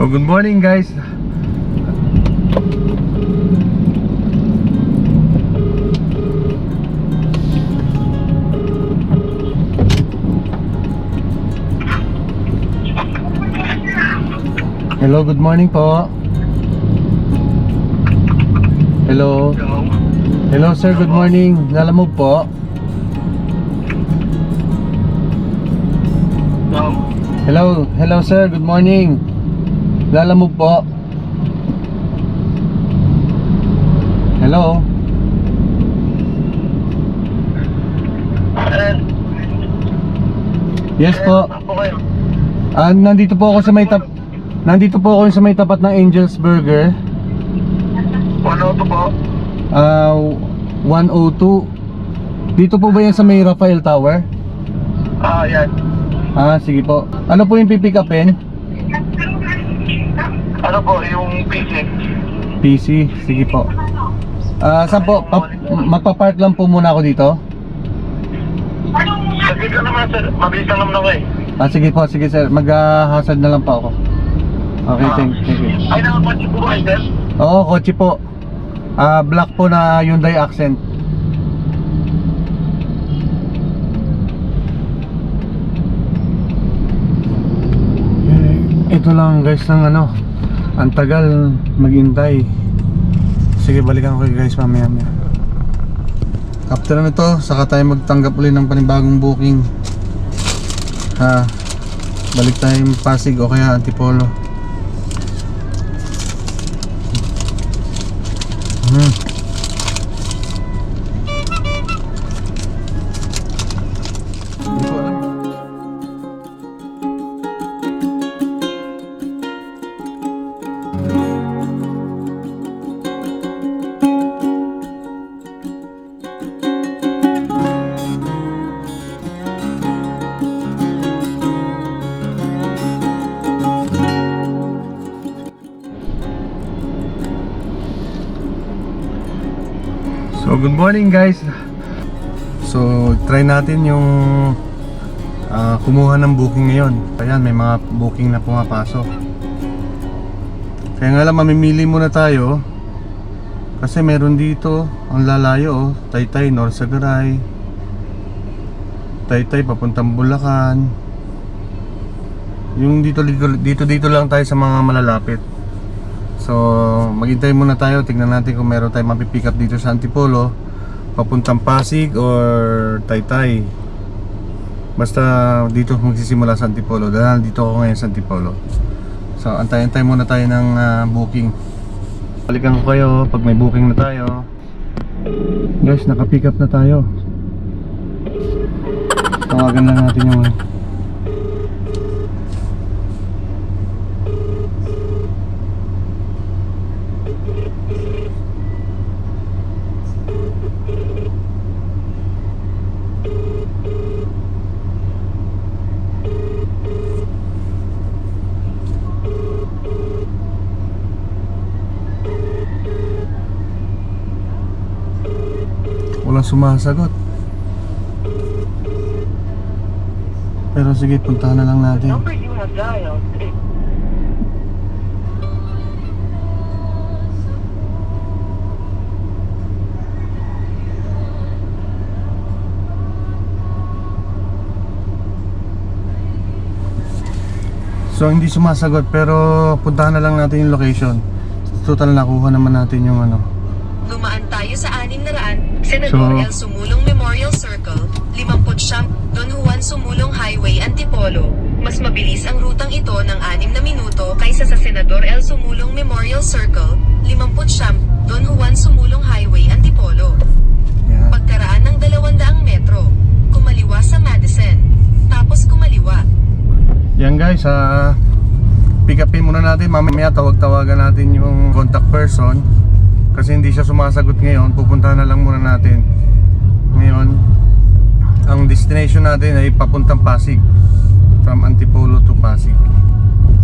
So good morning guys. Hello, good morning po. Hello. Hello sir, good morning. Lalamog po. Hello, hello sir, good morning. Lalamog po. Hello. Yes po. Ah, nandito po ako sa may tap Nandito po ako sa may tapat ng Angel's Burger. Ano to po? Ah, 102. Dito po ba yan sa may Rafael Tower? Ah, yan. Ah, sige po. Ano po yung pipick upin? Ano po, yung PC? PC, sige po. Ah, saan po? Pa- magpa-park lang po muna ako dito. Saglit ka naman, sir. Mabilis lang naman ako eh. Ah, sige po, sige sir. Mag-hazard na lang po ako. Okay, thank, thank you. Ay, nakapatid po ba kayo, sir? Oo, kotse po. Ah, black po na Hyundai Accent. Eh, Ito lang guys ng ano, ang tagal maghintay. Sige, balikan ko guys mamaya maya. After nito, saka tayo magtanggap ulit ng panibagong booking. Ha, balik tayong Pasig o kaya Antipolo. Hmm. Morning guys. So try natin yung ah, kumuha ng booking ngayon. Ayan may mga booking na pumapasok. Kaya nga lang mamimili muna tayo. Kasi meron dito ang lalayo oh. Taytay, Norsagaray Taytay papuntang Bulacan. Yung dito dito dito dito lang tayo sa mga malalapit. So, maghintay muna tayo. Tingnan natin kung meron tayong mapipick up dito sa Antipolo. Papuntang Pasig or Taytay. Basta dito magsisimula sa Antipolo. Dahil dito ako ngayon sa Antipolo. So, antay-antay muna tayo ng ah, booking. Balikan ko kayo pag may booking na tayo. Guys, naka-pick up na tayo. Tawagan lang natin yung sumasagot. Pero sige, puntahan na lang natin. Number you have dialed is... So hindi sumasagot pero puntahan na lang natin yung location. Total nakuha naman natin yung ano. Dumaan tayo sa 600, Senador So- El Sumulong Memorial Circle, 50 Don Juan Sumulong Highway, Antipolo. Mas mabilis ang rutang ito ng 6 na minuto kaysa sa Senador El Sumulong Memorial Circle, 50 Don Juan Sumulong Highway, Antipolo. Yan. Pagkaraan ng 200 metro, kumaliwa sa Madison. Tapos kumaliwa. Yan guys, ah pick upin muna natin. Mamaya tawag-tawagan natin yung contact person. Kasi hindi siya sumasagot ngayon. Pupuntahan na lang muna natin. Ngayon, ang destination natin ay papuntang Pasig. From Antipolo to Pasig.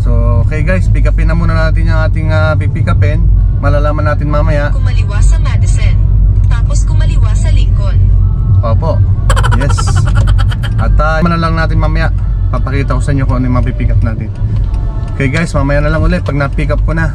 So, okay guys, pick upin na muna natin yung ating uh, pick upin. Malalaman natin mamaya. Kumaliwa sa Madison. Tapos kumaliwa sa Lincoln. Opo. Yes. At uh, na lang natin mamaya. Papakita ko sa inyo kung ano yung mapipick up natin. Okay guys, mamaya na lang ulit pag na-pick up ko na.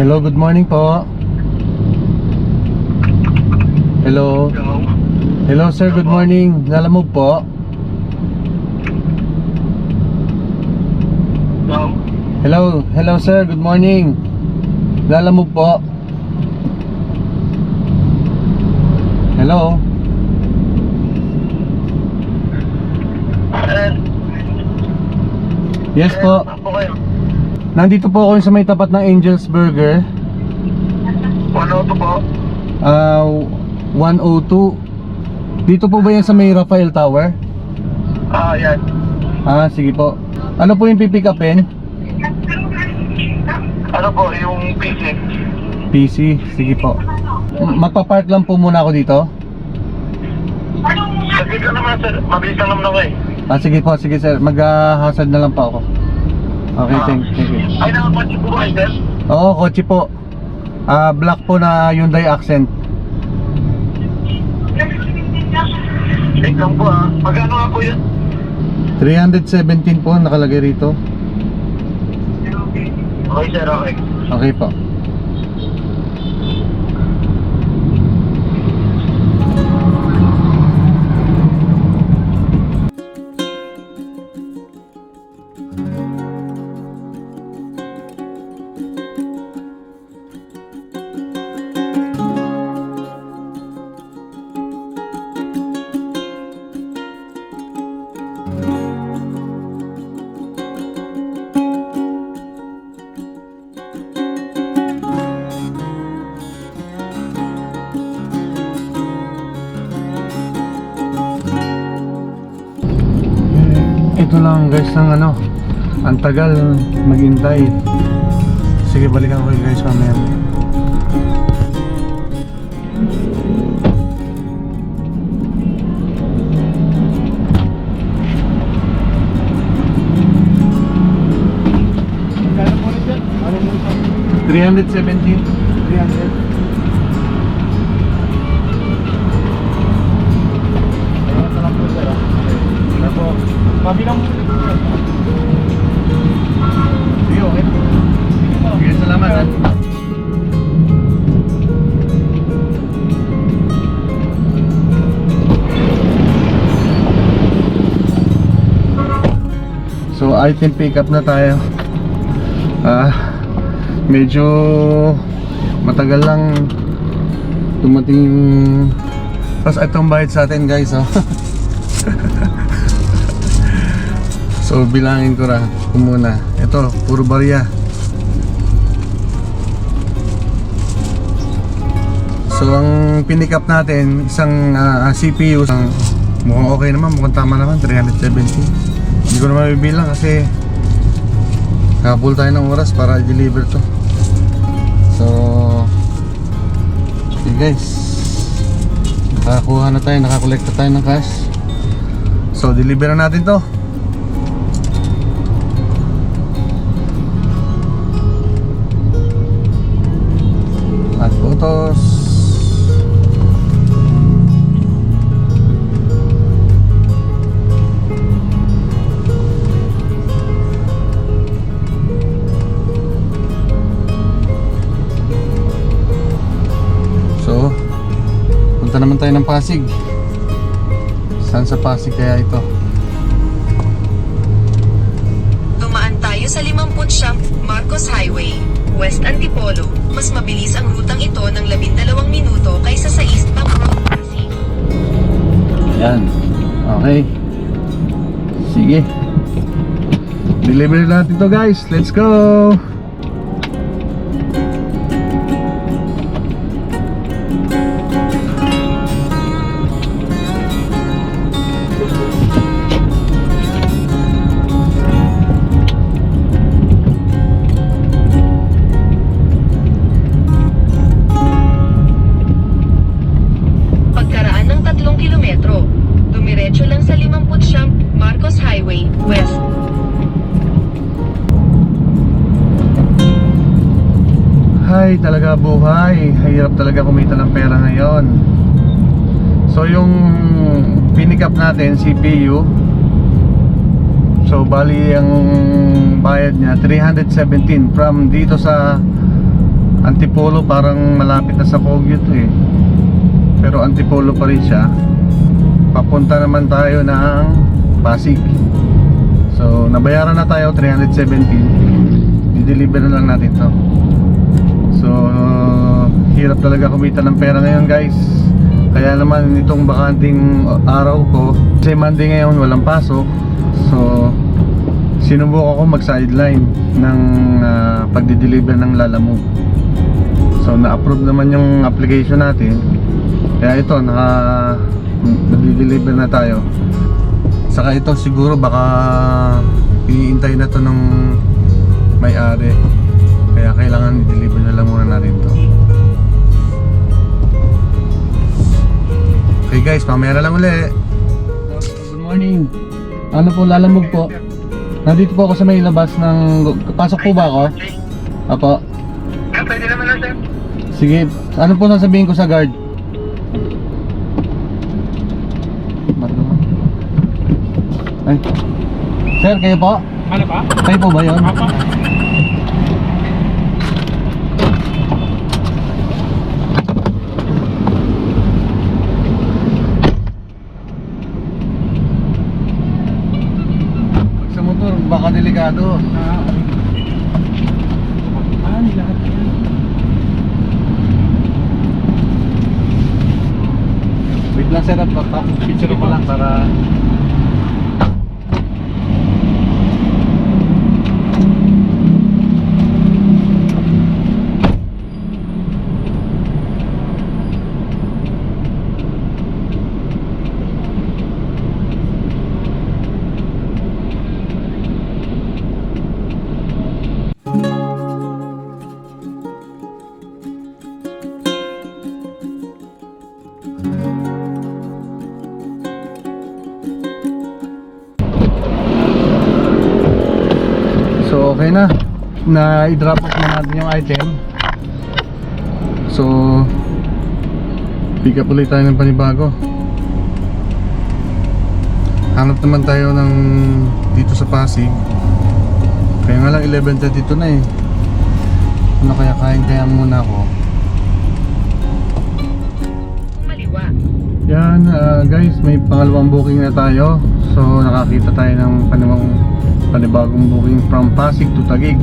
Hello, good morning po. Hello. Hello? Hello sir, good morning. Lalamog po. Hello? Hello, hello sir, good morning. Lalamog po. Hello. Yes po. Nandito po ako sa may tapat ng Angel's Burger. Ano to po? Ah, 102. Dito po ba yan sa may Rafael Tower? Ah, yan. Ah, sige po. Ano po yung pipick upin? Ano po, yung PC? PC, sige po. Magpa-park lang po muna ako dito. Saglit lang naman sir, mabilis lang naman ako eh. Ah, sige po, sige sir. Mag-hazard na lang po ako. Okay, thank, thank you. Ay, nakapatid po ba sir? Oo, kotse po. Ah, black po na Hyundai Accent. Wait lang po ah. Magkano nga po yun? 317 po nakalagay rito. Okay sir, okay. Okay po. Guys ng ano, ang tagal maghintay. Sige, balikan ko guys mamaya. Three hundred seventeen. Three hundred. Kabilang mo Sige, okay. Sige, salamat ha. So, item pick up na tayo. Ah, medyo matagal lang dumating tapos itong bayad sa atin guys oh. So bilangin ko na kung muna. Ito, puro barya. So ang pinick up natin, isang ah, CPU, isang, mukhang okay naman, mukhang tama naman, 370. Hindi ko naman bibilang kasi kapul tayo ng oras para i-deliver to. So, okay guys. Nakakuha na tayo, nakakolekta tayo ng cash. So, deliver na natin to. Punta naman tayo ng Pasig. Saan sa Pasig kaya ito? Dumaan tayo sa 50 Marcos Highway, West Antipolo. Mas mabilis ang rutang ito ng 12 minuto kaysa sa eastbound road Pasig. Yan. Okay. Sige. Deliver natin to guys. Let's go. Hirap talaga kumita ng pera ngayon. So yung pinick up natin, CPU. So bali ang bayad niya 317 from dito sa Antipolo parang malapit na sa to eh. Pero Antipolo pa rin siya. Papunta naman tayo ng Pasig. So nabayaran na tayo 317. I-deliver na lang natin to. Hirap talaga kumita ng pera ngayon guys. Kaya naman itong bakanting araw ko, kasi Monday ngayon walang pasok. So sinubok ako mag-sideline ng ah, pagdi-deliver ng lalamove. So na-approve naman yung application natin. Kaya ito naka nagdi-deliver na tayo. Saka ito siguro baka iniintay na to ng may-ari. Kaya kailangan guys, mamaya na lang uli. Good morning. Ano po, lalamog po. Nandito po ako sa may labas ng... Pasok po ba ako? Apo. Ah, pwede naman na, sir. Sige, ano po sasabihin ko sa guard? Ay. Sir, kayo po? Ano pa? Kayo po ba yun? Apa? Pag sa motor, baka delikado. Ah, ah, lahat yan. Wait lang picture ko lang para... Na i-drop off na natin yung item. So pick up ulit tayo ng panibago. Hanap naman tayo ng dito sa Pasig. Kaya nga lang 11.32 na eh. Ano kaya kain kaya muna ako. Kumaliwa. Yan ah, guys, may pangalawang booking na tayo. So nakakita tayo ng panibang, panibagong booking from Pasig to Taguig.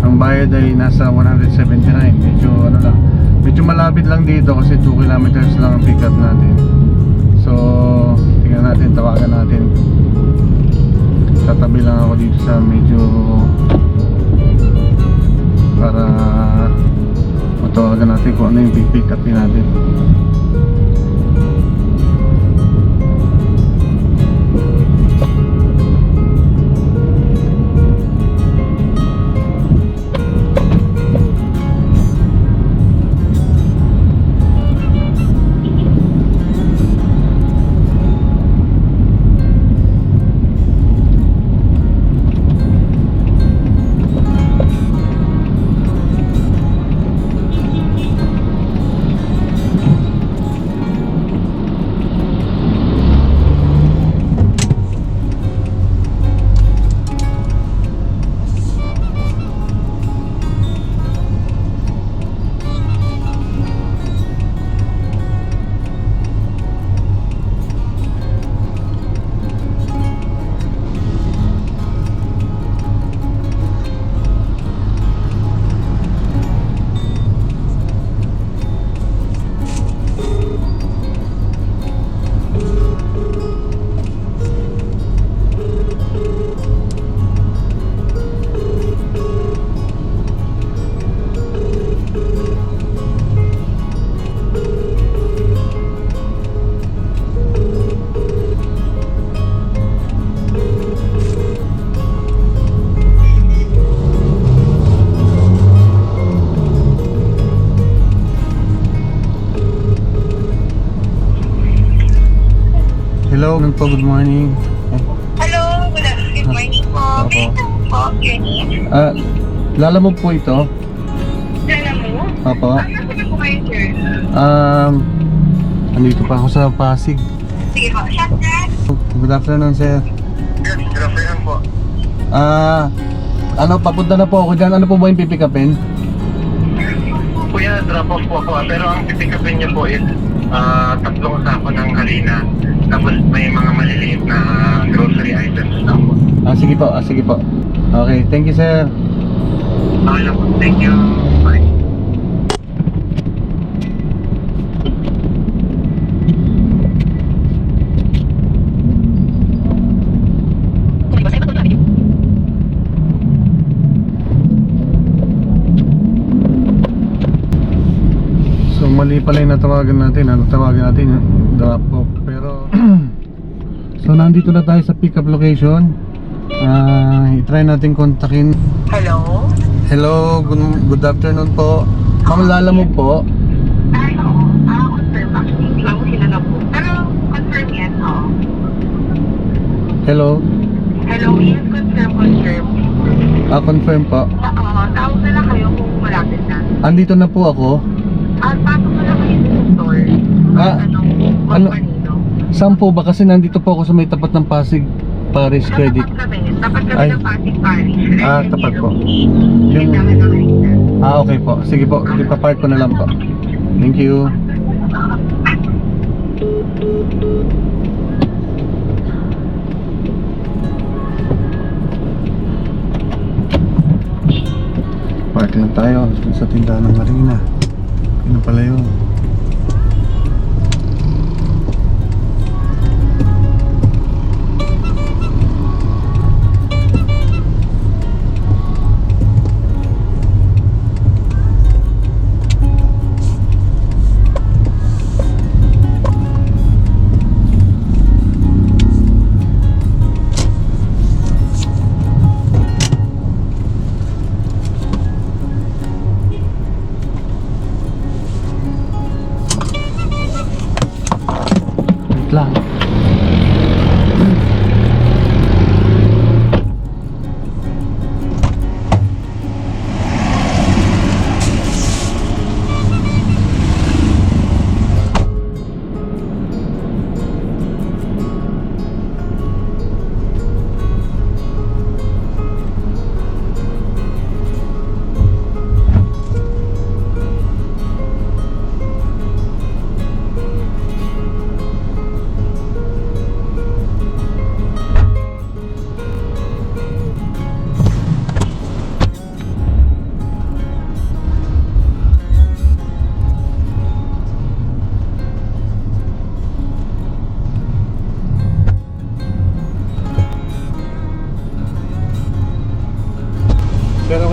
Ang bayad ay nasa 179. Medyo ano lang, medyo malapit lang dito kasi 2 kilometers lang ang pick up natin. So tingnan natin, tawagan natin. Tatabi lang ako dito sa medyo para matawagan natin kung ano yung pick up natin. Hello, ano po, good morning. Hello, good, good morning po. Opo. Tanong po, your name? Ah, lalamog po ito. Lala mo? Opo. Ano na po kayo, sir? Um, andito pa ako sa Pasig. Sige po, shotgun. Good afternoon, sir. Yes, good afternoon po. Ah, ano, papunta na po ako dyan. Ano po ba yung pipick off po ah. Pero ang pipikapin niyo po is ah, tatlong sako ng harina. Tapos may mga maliliit na grocery items na po. Ah, sige po, ah, sige po. Okay, thank you, sir. Okay lang po. Thank you. Mali pala yung natawagan natin. Ano, tawagan natin drop off. Pero, so, nandito na tayo sa pick up location. Ah, i-try natin kontakin. Hello? Hello, good, good afternoon po. Ma'am Lala mo po. Ay, oo. Ah, confirm. Actually, hindi ko sila na po. Pero, confirm yan, oo. Hello. Hello, yes, confirm, confirm. Ah, confirm po. Oo, tawag na lang kayo kung malapit na. Andito na po ako. Ah, pasok na lang kayo sa store. Ah, ano? Saan po ba? Kasi nandito po ako sa may tapat ng Pasig Paris Credit. Tapat kami. Tapat kami Ay. ng Pasig Parish. Ah, tapat po. Yung... Na. Ah, okay po. Sige po. Ipapark ko na lang po. Thank you. Park lang tayo sa tindahan ng Marina. Ano pala yun?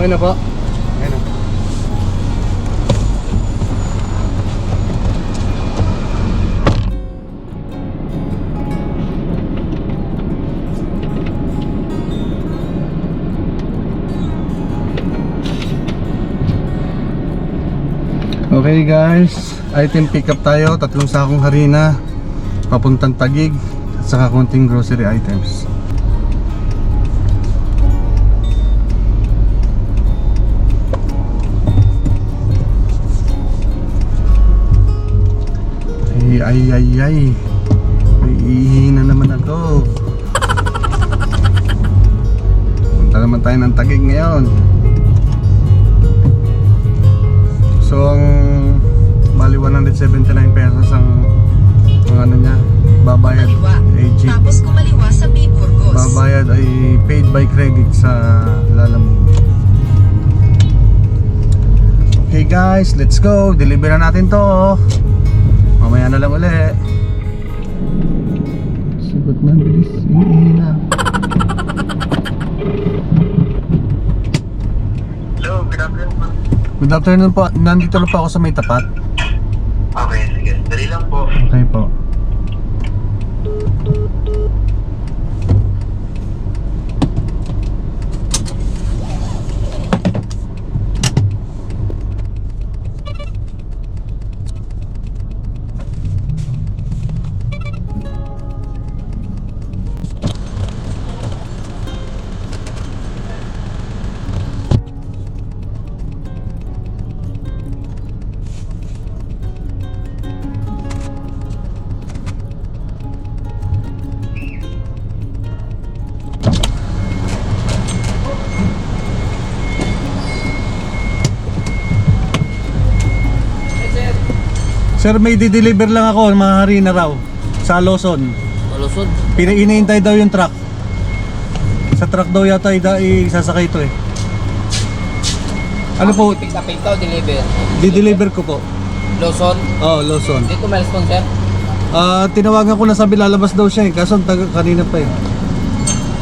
Okay na po. Okay na. Okay guys, item pick up tayo, tatlong sakong harina, papuntang Tagig, at saka konting grocery items. Ay, ay, ay, ay. May ihi na naman ako. Punta naman tayo ng tagig ngayon. So, ang bali 179 pesos ang, ang ano niya, babayad Kaliwa. AG. Tapos kumaliwa sa B. Burgos. Babayad ay paid by credit sa Lalamove. Okay guys, let's go. Deliver na natin to. Mamaya na lang uli. Sagot na bilis. Iihi na. Hello, good afternoon po. Good afternoon po. Nandito na po ako sa may tapat. Okay, sige. Dali lang po. Okay po. Sir, may di-deliver lang ako, mga harina raw. Sa Lawson. Malusod. Pinainihintay daw yung truck. Sa truck daw yata ida isasakay ito eh. Ano po? Pick up ito, deliver. Di-deliver ko po. Lawson. Oh, Lawson. Dito milestone, sir. Ah, tinawagan ko na sabi lalabas daw siya eh. Kaso taga kanina pa eh.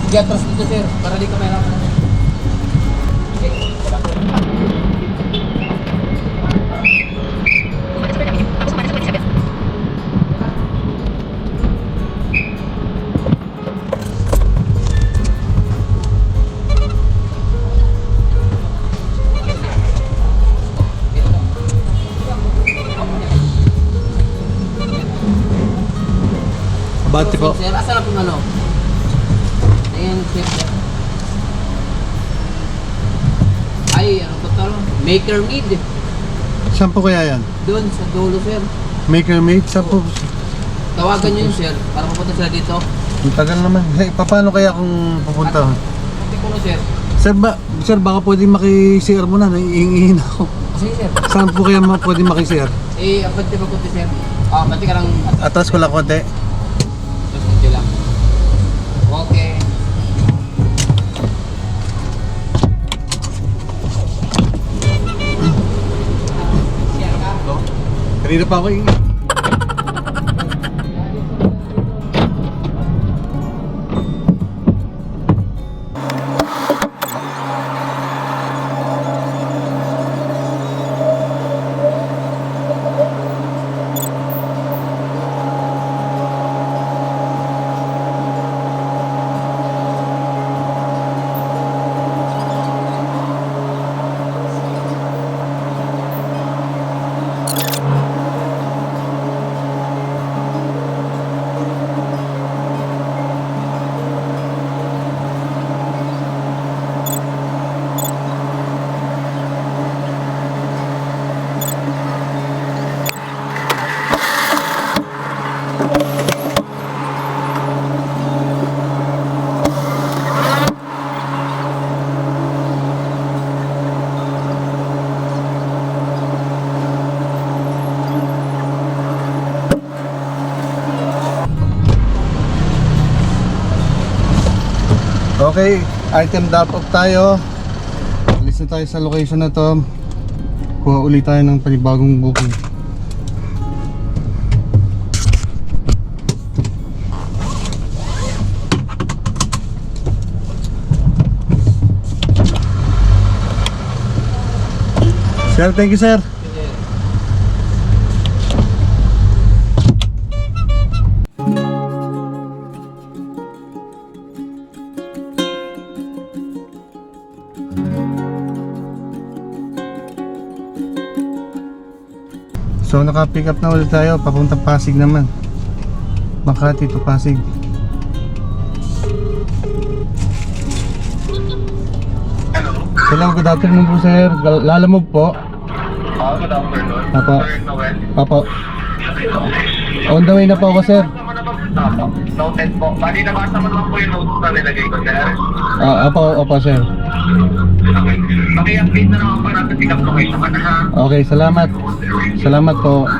Sige, atras dito, sir. Para di ka mahirapan. Abante po. Sir, asa na pong ano? Ayan, sir. Ay, ano po talo? Maker Mid. Saan po kaya yan? Doon sa dulo, sir. Maker mate? Saan po? Tawagan nyo yun, sir. Para mapunta sila dito. Ang tagal naman. Hey, paano kaya kung pupunta? Hindi ko na, sir. Sir, ba, sir baka pwede maki-CR mo na. Naiingihin ako. Sige, sir. Saan po kaya ma- pwede maki-CR? Eh, abante pa kunti, sir. Ah, abante ka lang. Atras ko lang konti. Kanina pa. Item drop off tayo. Alis na tayo sa location na to. Kuha ulit tayo ng panibagong booking. Sir, thank you sir. So naka-pick up na ulit tayo papuntang Pasig naman. Makati to Pasig. Hello? Hello, good afternoon po sir. Lalamog po. Ah, good afternoon. Apo. Apo. On the way na po ako sir. Noted po. Bali, nabasa mo naman po yung notes na nilagay ko, sir. Ah, apo, apo sir. Okay. Paki-update na naman po natin pick up location ka na, ha? Okay, salamat. Salamat po.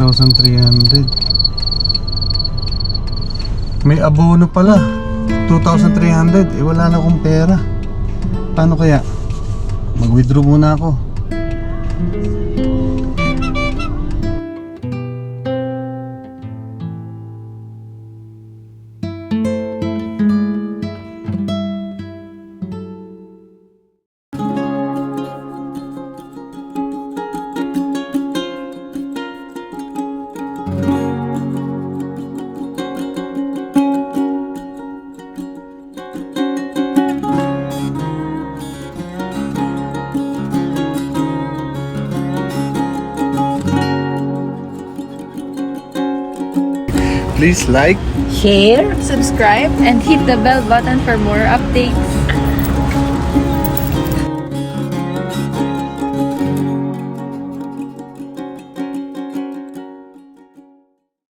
2,300. May abono pala. 2,300. Eh wala na akong pera. Paano kaya? Mag-withdraw muna ako. Please like Share. subscribe, and hit the bell button for more updates.